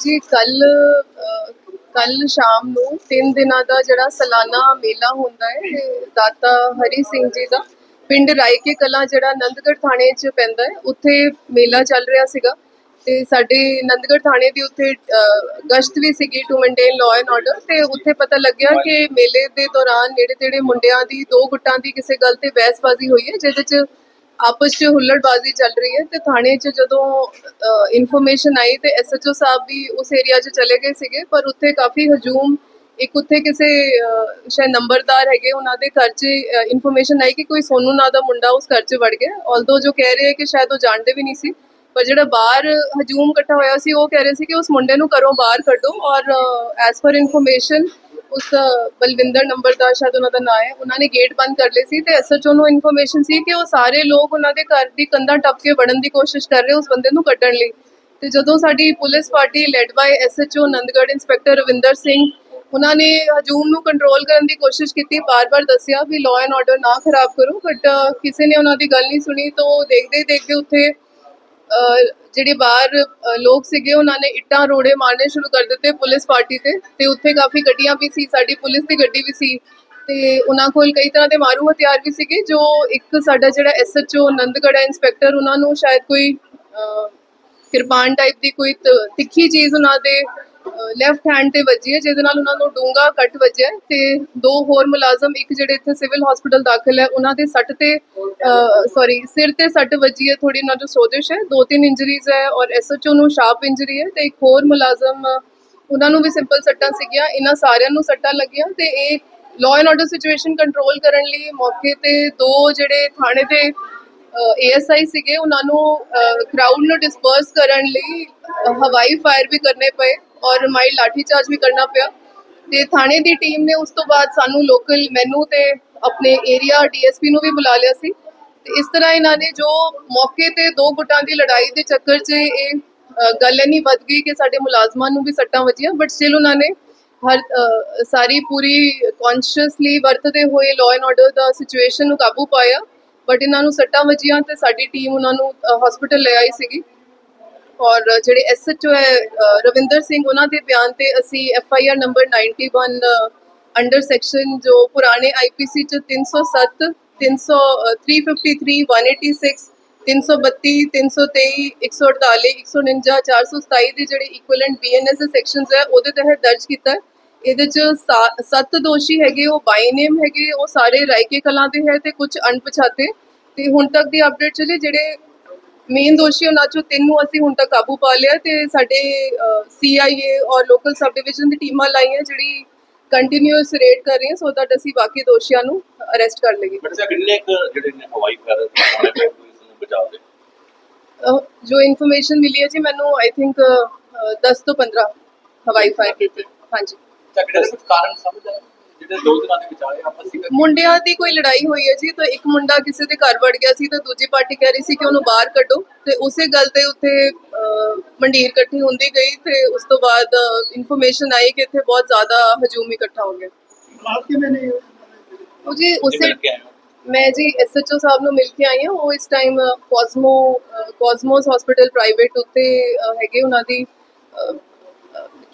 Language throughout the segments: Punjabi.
ਜੀ, ਕੱਲ ਕੱਲ ਸ਼ਾਮ ਨੂੰ 3 ਦਿਨਾਂ ਦਾ ਜਿਹੜਾ ਸਾਲਾਨਾ ਮੇਲਾ ਹੁੰਦਾ ਹੈ ਦਾਤਾ ਹਰੀ ਸਿੰਘ ਜੀ ਦਾ ਪਿੰਡ ਰਾਏਕੇ ਕਲਾਂ ਜਿਹੜਾ ਨੰਦਗੜ੍ਹ ਥਾਣੇ 'ਚ ਪੈਂਦਾ ਹੈ, ਉੱਥੇ ਮੇਲਾ ਚੱਲ ਰਿਹਾ ਸੀਗਾ। ਤੇ ਸਾਡੇ ਨੰਦਗੜ੍ਹ ਥਾਣੇ ਦੀ ਉੱਥੇ ਗਸ਼ਤ ਵੀ ਸੀਗੀ to maintain law and order ਤੇ ਉੱਥੇ ਪਤਾ ਲੱਗਿਆ ਕਿ ਮੇਲੇ ਦੇ ਦੌਰਾਨ ਨੇੜੇ ਤੇੜੇ ਮੁੰਡਿਆਂ ਦੀ, ਦੋ ਗੁੱਟਾਂ ਦੀ ਕਿਸੇ ਗੱਲ ਤੇ ਬਹਿਸਬਾਜ਼ੀ ਹੋਈ ਹੈ, ਜਿਹਦੇ 'ਚ ਆਪਸ 'ਚ ਹੁੱਲੜਬਾਜ਼ੀ ਚੱਲ ਰਹੀ ਹੈ ਤੇ ਥਾਣੇ 'ਚ ਜਦੋਂ ਇਨਫੋਰਮੇਸ਼ਨ ਆਈ ਤੇ ਐਸਐਚਓ ਸਾਹਿਬ ਵੀ ਉਸ ਏਰੀਆ 'ਚ ਚਲੇ ਗਏ ਸੀਗੇ, ਪਰ ਉੱਥੇ ਕਾਫੀ ਹਜੂਮ, ਇੱਕ ਉੱਥੇ ਕਿਸੇ ਸ਼ਾਇਦ ਨੰਬਰਦਾਰ ਹੈਗੇ, ਉਹਨਾਂ ਦੇ ਘਰ 'ਚ ਇਨਫੋਰਮੇਸ਼ਨ ਆਈ ਕਿ ਕੋਈ ਸੋਨੂ ਨਾਂ ਦਾ ਮੁੰਡਾ ਉਸ ਘਰ 'ਚ ਵੜ ਗਿਆ। ਆਲਦੋ ਜੋ ਕਹਿ ਰਹੇ ਕਿ ਸ਼ਾਇਦ ਉਹ ਜਾਣਦੇ ਵੀ ਨਹੀਂ ਸੀ, ਪਰ ਜਿਹੜਾ ਬਾਹਰ ਹਜੂਮ ਇਕੱਠਾ ਹੋਇਆ ਸੀ, ਉਹ ਕਹਿ ਰਹੇ ਸੀ ਕਿ ਉਸ ਮੁੰਡੇ ਨੂੰ ਘਰੋਂ ਬਾਹਰ ਕੱਢੋ ਔਰ ਐਸ ਪਰ ਇਨਫੋਰਮੇਸ਼ਨ ਉਸ ਅ, ਬਲਵਿੰਦਰ ਨੰਬਰਦਾਰ ਸ਼ਾਇਦ ਉਹਨਾਂ ਦਾ ਨਾਮ ਹੈ ਉਹਨਾਂ ਨੇ ਗੇਟ ਬੰਦ ਕਰ ਲਏ ਸੀ ਤੇ ਐਸਐਚਓ ਨੂੰ ਇਨਫੋਰਮੇਸ਼ਨ ਸੀ ਕਿ ਉਹ ਸਾਰੇ ਲੋਕ ਉਹਨਾਂ ਦੇ ਘਰ ਦੀ ਕੰਧਾਂ ਟੱਪ ਕੇ ਵੜਨ ਦੀ ਕੋਸ਼ਿਸ਼ ਕਰ ਰਹੇ ਉਸ ਬੰਦੇ ਨੂੰ ਕੱਢਣ ਲਈ। ਤੇ ਜਦੋਂ ਸਾਡੀ police party led by SHO Nandgarh inspector Ravinder Singh ਉਹਨਾਂ ਨੇ ਹਜੂਮ ਨੂੰ ਕੰਟਰੋਲ ਕਰਨ ਦੀ ਕੋਸ਼ਿਸ਼ ਕੀਤੀ ਬਾਰ-ਬਾਰ ਦੱਸਿਆ ਵੀ ਲਾਅ ਐਂਡ ਆਰਡਰ ਨਾ ਖਰਾਬ ਕਰੋ ਬਟ ਕਿਸੇ ਨੇ ਉਹਨਾਂ ਦੀ ਗੱਲ ਨਹੀਂ ਸੁਣੀ ਤੋਂ ਦੇਖਦੇ ਹੀ ਦੇਖਦੇ ਉੱਥੇ ਜਿਹੜੇ ਬਾਹਰ ਲੋਕ ਸੀਗੇ, ਉਹਨਾਂ ਨੇ ਇੱਟਾਂ ਰੋੜੇ ਮਾਰਨੇ ਸ਼ੁਰੂ ਕਰ ਦਿੱਤੇ ਪੁਲਿਸ ਪਾਰਟੀ ਤੇ। ਤੇ ਉੱਥੇ ਕਾਫੀ ਗੱਡੀਆਂ ਵੀ ਸੀ, ਸਾਡੀ ਪੁਲਿਸ ਦੀ ਗੱਡੀ ਵੀ ਸੀ। ਤੇ ਉਹਨਾਂ ਕੋਲ ਕਈ ਤਰ੍ਹਾਂ ਦੇ ਮਾਰੂ ਹਥਿਆਰ ਵੀ ਸੀਗੇ, ਜੋ ਇੱਕ ਸਾਡਾ ਜਿਹੜਾ ਐਸਐਚਓ ਨੰਦਗੜ੍ਹ ਇੰਸਪੈਕਟਰ, ਉਹਨਾਂ ਨੂੰ ਸ਼ਾਇਦ ਕੋਈ ਕਿਰਪਾਨ ਟਾਈਪ ਦੀ ਕੋਈ ਤਿੱਖੀ ਚੀਜ਼ ਉਹਨਾਂ ਦੇ ਲੈਫਟ ਹੈਂਡ ਤੇ ਵੱਜੀ ਹੈ, ਜਿਹਦੇ ਨਾਲ ਉਹਨਾਂ ਨੂੰ ਡੂੰਗਾ ਕੱਟ ਵੱਜਿਆ ਤੇ ਦੋ ਹੋਰ ਮੁਲਾਜ਼ਮ, ਇੱਕ ਜਿਹੜੇ ਇੱਥੇ ਸਿਵਲ ਹਸਪੀਟਲ ਦਾਖਲ ਹੈ, ਉਹਨਾਂ ਦੇ ਸੱਟ ਤੇ ਸੌਰੀ ਸਿਰ ਤੇ ਸੱਟ ਵੱਜੀ ਹੈ ਥੋੜੀ ਉਹਨਾਂ ਨੂੰ ਸੋਜਿਸ਼ ਹੈ। ਦੋ ਤਿੰਨ ਇੰਜਰੀਜ਼ ਹੈ ਔਰ ਐਸਐਚਓ ਨੂੰ ਸ਼ਾਰਪ ਇੰਜਰੀ ਹੈ ਤੇ ਇੱਕ ਹੋਰ ਮੁਲਾਜ਼ਮ, ਉਹਨਾਂ ਨੂੰ ਵੀ ਸਿੰਪਲ ਸੱਟਾਂ ਸੀਗੀਆਂ, ਇਹਨਾਂ ਸਾਰਿਆਂ ਨੂੰ ਸੱਟਾਂ ਲੱਗੀਆਂ ਤੇ ਇਹ law and order situation control ਕਰਨ ਲਈ ਮੌਕੇ ਤੇ ਦੋ ਜਿਹੜੇ ਥਾਣੇ ਦੇ ਏਐਸਆਈ ਸੀਗੇ, ਉਹਨਾਂ ਨੂੰ ਕਰਾਊਡ ਨੂੰ ਡਿਸਪਰਸ ਕਰਨ ਲਈ ਹਵਾਈ ਫਾਇਰ ਵੀ ਕਰਨੇ ਪਏ ਔਰ ਮਾਈਲ ਲਾਠੀ ਚਾਰਜ ਵੀ ਕਰਨਾ ਪਿਆ। ਤੇ ਥਾਣੇ ਦੀ ਟੀਮ ਨੇ ਉਸ ਤੋਂ ਬਾਅਦ ਸਾਨੂੰ ਲੋਕਲ ਮੈਨੂੰ ਤੇ ਆਪਣੇ ਏਰੀਆ ਡੀਐਸਪੀ ਨੂੰ ਵੀ ਬੁਲਾ ਲਿਆ ਸੀ। ਇਸ ਤਰ੍ਹਾਂ ਇਹਨਾਂ ਨੇ ਜੋ ਮੌਕੇ ਤੇ ਦੋ ਗੁੱਟਾਂ ਦੀ ਲੜਾਈ ਦੇ ਚੱਕਰ 'ਚ ਇਹ ਗੱਲ ਇੰਨੀ ਵੱਧ ਗਈ ਕਿ ਸਾਡੇ ਮੁਲਾਜ਼ਮਾਂ ਨੂੰ ਵੀ ਸੱਟਾਂ ਵੱਜੀਆਂ ਬਟ ਸਟਿਲ ਉਹਨਾਂ ਨੇ ਹਰ ਸਾਰੀ ਪੂਰੀ ਕੌਨਸ਼ੀਅਸਲੀ ਵਰਤਦੇ ਹੋਏ ਲਾਅ ਐਂਡ ਆਰਡਰ ਦਾ ਸਿਚੁਏਸ਼ਨ ਨੂੰ ਕਾਬੂ ਪਾਇਆ ਬਟ ਇਹਨਾਂ ਨੂੰ ਸੱਟਾਂ ਵੱਜੀਆਂ ਤੇ ਸਾਡੀ ਟੀਮ ਉਹਨਾਂ ਨੂੰ ਹਸਪੀਟਲ ਲੈ ਆਈ ਸੀਗੀ। ਔਰ ਜਿਹੜੇ ਐਸਐਚਓ ਹੈ ਰਵਿੰਦਰ ਸਿੰਘ ਉਹਨਾਂ ਦੇ ਬਿਆਨ ਤੇ ਅਸੀਂ ਐਫਆਈਆਰ ਨੰਬਰ 91 ਅੰਡਰ ਸੈਕਸ਼ਨ ਜੋ ਪੁਰਾਣੇ ਆਈਪੀਸੀ ਚ 307 300 ਅ, 353 186 332 323 148 149 427 ਦੇ ਜਿਹੜੇ ਇਕੁਇਵਲੈਂਟ ਬੀਐਨਐਸ ਦੇ ਸੈਕਸ਼ਨਸ ਹੈ ਉਹਦੇ ਤਹਿਤ ਦਰਜ ਕੀਤਾ ਹੈ। ਇਹਦੇ ਚ ਸਾ- ਸੱਤ ਦੋਸ਼ੀ ਹੈਗੇ ਉਹ ਬਾਈ ਨੇਮ ਹੈਗੇ ਉਹ ਸਾਰੇ ਰਾਇਕੇ ਕਲਾਂ ਦੇ ਹੈ ਤੇ ਕੁਝ ਅਣਪਛਾਤੇ। ਤੇ ਹੁਣ ਤੱਕ ਦੀ ਅਪਡੇਟ ਚਲੇ ਜਿਹੜੇ ਮੇਨ ਦੋਸ਼ੀ ਉਹਨਾਂ ਚੋਂ ਤਿੰਨ ਨੂੰ ਅਸੀਂ ਹੁਣ ਤੱਕ ਕਾਬੂ ਪਾ ਲਿਆ ਤੇ ਸਾਡੇ ਸੀਆਈਏ ਔਰ ਲੋਕਲ ਸਬ ਡਿਵੀਜ਼ਨ ਦੀ ਟੀਮਾਂ ਲਾਈਆਂ ਜਿਹੜੀ ਕੰਟੀਨਿਊਸ ਰੇਡ ਕਰ ਰਹੀਆਂ ਸੋ ਦੈਟ ਅਸੀਂ ਬਾਕੀ ਦੋਸ਼ੀਆਂ ਨੂੰ ਅਰੈਸਟ ਕਰ ਲਈਏ। ਬਟ ਸਰ ਕਿੰਨੇ ਕੁ ਜਿਹੜੇ ਨੇ ਹਵਾਈ ਫਾਇਰ ਹੋਣੇ ਪਏ ਪੁਲਿਸ ਨੂੰ ਬਚਾਅ ਦੇ? ਅਹ, ਜੋ ਇਨਫੋਰਮੇਸ਼ਨ ਮਿਲੀ ਹੈ ਜੀ ਮੈਨੂੰ ਆਈ ਥਿੰਕ 10 ਤੋਂ 15 ਹਵਾਈ ਫਾਇਰ ਕੀਤੇ ਹਾਂਜੀ। ਤਾਂ ਕਿਹੜੇ ਕੁਝ ਕਾਰਨ ਸਮਝ ਆਏ? ਜਿਹੜੇ ਦੋ ਦਿਨਾਂ ਦੇ ਵਿਚਾਲੇ ਆਪਸ ਵਿੱਚ ਮੁੰਡਿਆਂ ਦੀ ਕੋਈ ਲੜਾਈ ਹੋਈ ਹੈ ਜੀ ਤਾਂ ਇੱਕ ਮੁੰਡਾ ਕਿਸੇ ਦੇ ਘਰ ਵੜ ਗਿਆ ਸੀ ਤਾਂ ਦੂਜੀ ਪਾਰਟੀ ਕਹਿ ਰਹੀ ਸੀ ਕਿ ਉਹਨੂੰ ਬਾਹਰ ਕੱਢੋ ਤੇ ਉਸੇ ਗੱਲ ਤੇ ਉੱਥੇ ਅਹ, ਮੰਡੀਰ ਇਕੱਠੀ ਹੁੰਦੀ ਗਈ ਤੇ ਉਸ ਤੋਂ ਬਾਅਦ ਇਨਫੋਰਮੇਸ਼ਨ ਆਈ ਕਿ ਇੱਥੇ ਬਹੁਤ ਜ਼ਿਆਦਾ ਹਜੂਮ ਇਕੱਠਾ ਹੋ ਗਿਆ। ਬਾਤ ਕਿਵੇਂ ਨਹੀਂ ਉਹ ਜੀ ਉਸੇ ਕੇ। ਮੈਂ ਜੀ ਐਸਐਚਓ ਸਾਹਿਬ ਨੂੰ ਮਿਲ ਕੇ ਆਈ ਹਾਂ। ਉਹ ਇਸ time cosmo cosmos hospital private ਉੱਤੇ ਹੈਗੇ ਉਹਨਾਂ ਦੀ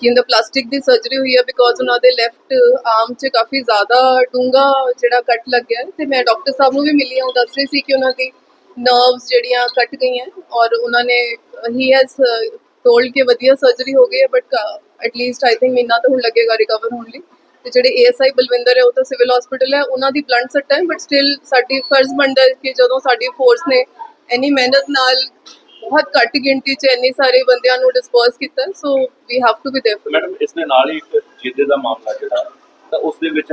ਕੀ ਹੁੰਦਾ ਪਲਾਸਟਿਕ ਦੀ ਸਰਜਰੀ ਹੋਈ ਹੈ ਬਿਕੋਜ਼ ਉਹਨਾਂ ਦੇ ਲੈਫਟ ਆਰਮ 'ਚ ਕਾਫੀ ਜ਼ਿਆਦਾ ਡੂੰਗਾ ਜਿਹੜਾ ਕੱਟ ਲੱਗਿਆ। ਤੇ ਮੈਂ ਡਾਕਟਰ ਸਾਹਿਬ ਨੂੰ ਵੀ ਮਿਲੀ ਹਾਂ। ਉਹ ਦੱਸ ਰਹੇ ਸੀ ਕਿ ਉਹਨਾਂ ਦੀ ਨਰਵਸ ਜਿਹੜੀਆਂ ਕੱਟ ਗਈਆਂ ਔਰ ਉਹਨਾਂ ਨੇ ਹੀ ਹੈਜ਼ ਟੋਲਡ ਕਿ ਵਧੀਆ ਸਰਜਰੀ ਹੋ ਗਈ ਹੈ but at least I think ਮਹੀਨਾ ਤਾਂ ਹੁਣ ਲੱਗੇਗਾ ਰਿਕਵਰ ਹੋਣ ਲਈ। ਤੇ ਜਿਹੜੇ ਏਐਸਆਈ ਬਲਵਿੰਦਰ ਹੈ, ਉਹ ਤਾਂ ਸਿਵਲ ਹਸਪੀਟਲ ਹੈ, ਉਹਨਾਂ ਦੀ ਬਲੰਟ ਸੱਟ ਹੈ ਬਟ ਸਟਿਲ ਸਾਡੀ ਫਰਜ਼ ਬਣਦਾ ਹੈ ਕਿ ਜਦੋਂ ਸਾਡੀ ਫੋਰਸ ਨੇ ਇੰਨੀ ਮਿਹਨਤ ਨਾਲ ਬਹੁਤ ਘੱਟ ਗਿਣਤੀ 'ਚ ਇੰਨੇ ਸਾਰੇ ਬੰਦਿਆਂ ਨੂੰ ਡਿਸਪਰਸ ਕੀਤਾ so we have to be careful madam, ਇਸ ਦੇ ਨਾਲ ਹੀ ਇੱਕ ਜਿੱਦੇ ਦਾ ਮਾਮਲਾ ਜਿਹੜਾ, ਤਾਂ ਉਸ ਦੇ ਵਿੱਚ